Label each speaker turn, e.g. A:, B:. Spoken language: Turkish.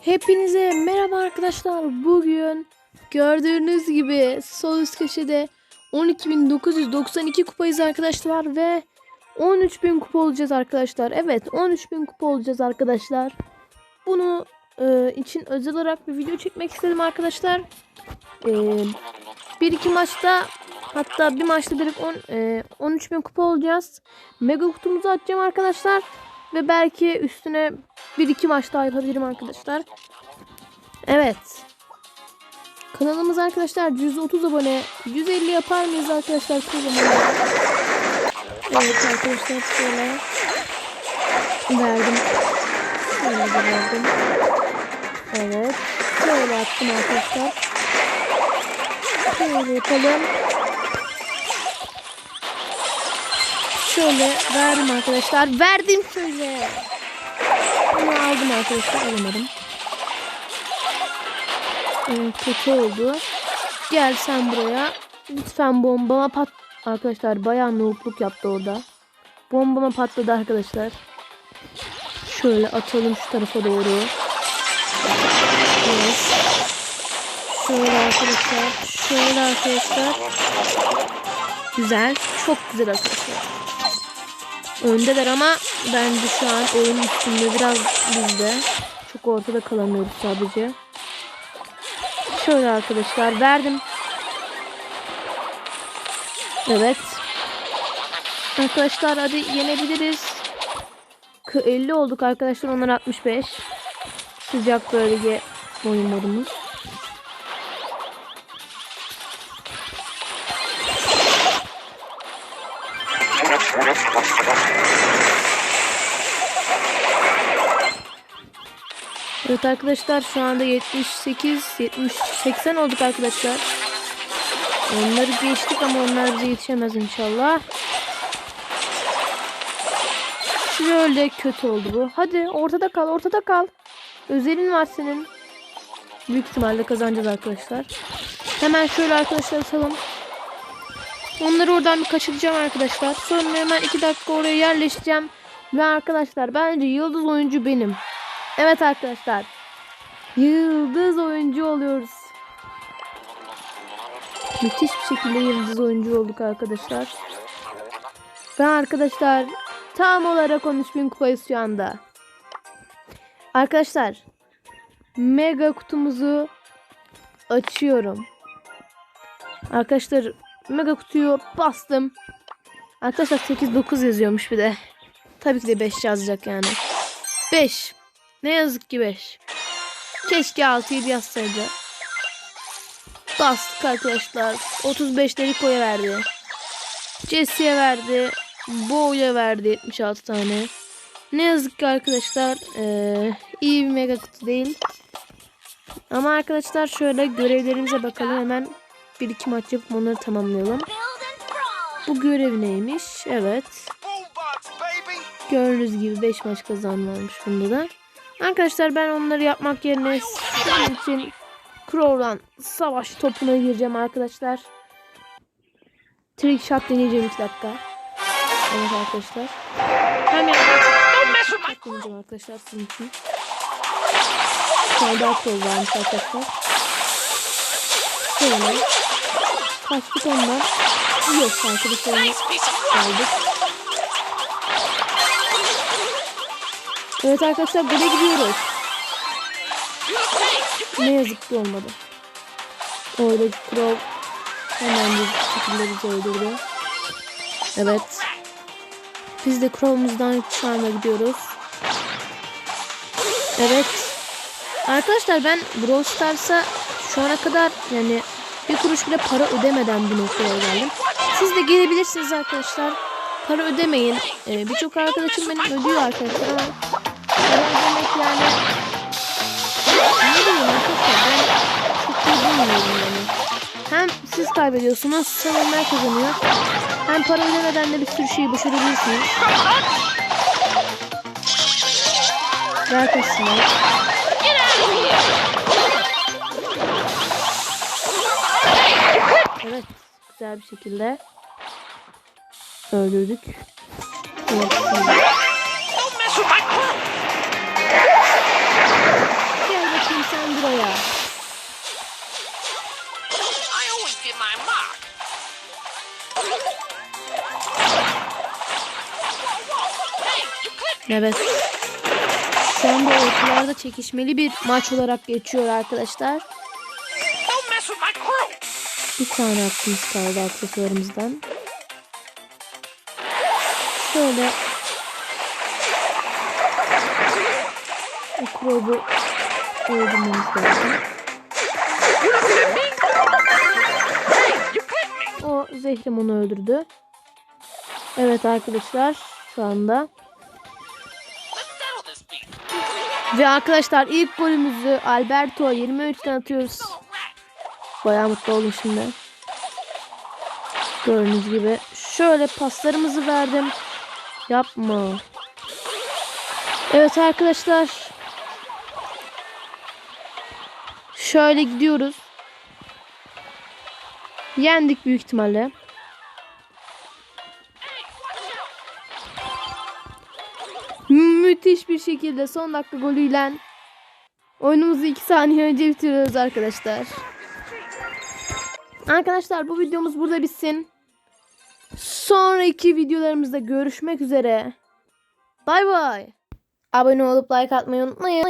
A: Hepinize merhaba arkadaşlar. Bugün gördüğünüz gibi sol üst köşede 12.992 kupayız arkadaşlar ve 13.000 kupa olacağız arkadaşlar. Evet 13.000 kupa olacağız arkadaşlar. Bunu e, için özel olarak bir video çekmek istedim arkadaşlar. E, bir iki maçta hatta bir maçta direkt 10, e, 13.000 kupa olacağız. Mega kutumuzu açacağım arkadaşlar. Ve belki üstüne bir iki maç daha yapabilirim arkadaşlar. Evet. Kanalımız arkadaşlar 130 abone 150 yapar mıyız arkadaşlar? Evet arkadaşlar şöyle verdim. Verdim. Evet. Şöyle attım arkadaşlar. Şöyle yapalım. Şöyle verdim arkadaşlar. Verdim şöyle. Bunu aldım arkadaşlar. Alamadım. Evet, kötü oldu. Gel sen buraya. Lütfen bombama pat... Arkadaşlar bayağı noobluk yaptı orada. Bombama patladı arkadaşlar. Şöyle atalım şu tarafa doğru. Evet. Şöyle arkadaşlar. Şöyle arkadaşlar. Güzel. Çok güzel arkadaşlar. Öndeler ama bence şu an oyun üstünde biraz bizde. Çok ortada kalamıyoruz sadece. Şöyle arkadaşlar verdim. Evet. Arkadaşlar hadi yenebiliriz. K- 50 olduk arkadaşlar onlar 65. Sıcak bölge oyun modumuz. Evet arkadaşlar şu anda 78, 70, 80 olduk arkadaşlar. Onları geçtik ama onlar bize yetişemez inşallah. Şöyle kötü oldu bu. Hadi ortada kal, ortada kal. Özelin var senin. Büyük ihtimalle kazanacağız arkadaşlar. Hemen şöyle arkadaşlar atalım. Onları oradan bir kaçıracağım arkadaşlar. Sonra hemen 2 dakika oraya yerleşeceğim. Ve arkadaşlar bence yıldız oyuncu benim. Evet arkadaşlar. Yıldız oyuncu oluyoruz. Müthiş bir şekilde yıldız oyuncu olduk arkadaşlar. Ve arkadaşlar tam olarak 13.000 kupayız şu anda. Arkadaşlar mega kutumuzu açıyorum. Arkadaşlar mega kutuyu bastım. Arkadaşlar 8-9 yazıyormuş bir de. Tabii ki de 5 yazacak yani. 5. Ne yazık ki 5. Keşke 6'yı yazsaydı. Bastık arkadaşlar. 35'leri koya verdi. Jesse'ye verdi. Bo'ya verdi 76 tane. Ne yazık ki arkadaşlar ee, iyi bir mega kutu değil. Ama arkadaşlar şöyle görevlerimize bakalım hemen bir iki maç yapıp onları tamamlayalım. Bu görev neymiş? Evet. Gördüğünüz gibi 5 maç kazanmış bunda da. Arkadaşlar ben onları yapmak yerine sizin için Crow'dan savaş topuna gireceğim arkadaşlar. Trick shot deneyeceğim 2 dakika. Evet arkadaşlar. Hem deneyeceğim arkadaşlar sizin için. Sonra daha Crow varmış arkadaşlar. Şöyle. Kaçtık ondan. Yok arkadaşlar. Aldık. Evet arkadaşlar gole gidiyoruz. Ne yazık ki olmadı. Orada Crow hemen bir şekilde bizi öldürdü. Evet. Biz de Crow'umuzdan anda gidiyoruz. Evet. Arkadaşlar ben Brawl Stars'a şu ana kadar yani bir kuruş bile para ödemeden bir noktaya geldim. Siz de gelebilirsiniz arkadaşlar. Para ödemeyin. Ee, Birçok arkadaşım benim ödüyor arkadaşlar ama para ödemek yani ne bileyim arkadaşlar ben çok iyi bulmuyorum yani. Hem siz kaybediyorsunuz hem onlar kazanıyor. Hem para ödemeden de bir sürü şeyi başarabilirsiniz. Ve arkadaşlar Evet. güzel bir şekilde öldürdük. Gel bakayım sen buraya. Evet. Şu anda ortalarda çekişmeli bir maç olarak geçiyor arkadaşlar.
B: Don't mess with my crew.
A: Bir tane hakkımız kaldı aksesuarımızdan. Şöyle o krobu öldürmemiz lazım. O zehrim onu öldürdü. Evet arkadaşlar şu anda. Ve arkadaşlar ilk golümüzü Alberto 23'ten atıyoruz. Bayağı mutlu oldum şimdi. Gördüğünüz gibi. Şöyle paslarımızı verdim. Yapma. Evet arkadaşlar. Şöyle gidiyoruz. Yendik büyük ihtimalle. Müthiş bir şekilde son dakika golüyle oyunumuzu 2 saniye önce bitiriyoruz arkadaşlar. Arkadaşlar bu videomuz burada bitsin. Sonraki videolarımızda görüşmek üzere. Bay bay. Abone olup like atmayı unutmayın.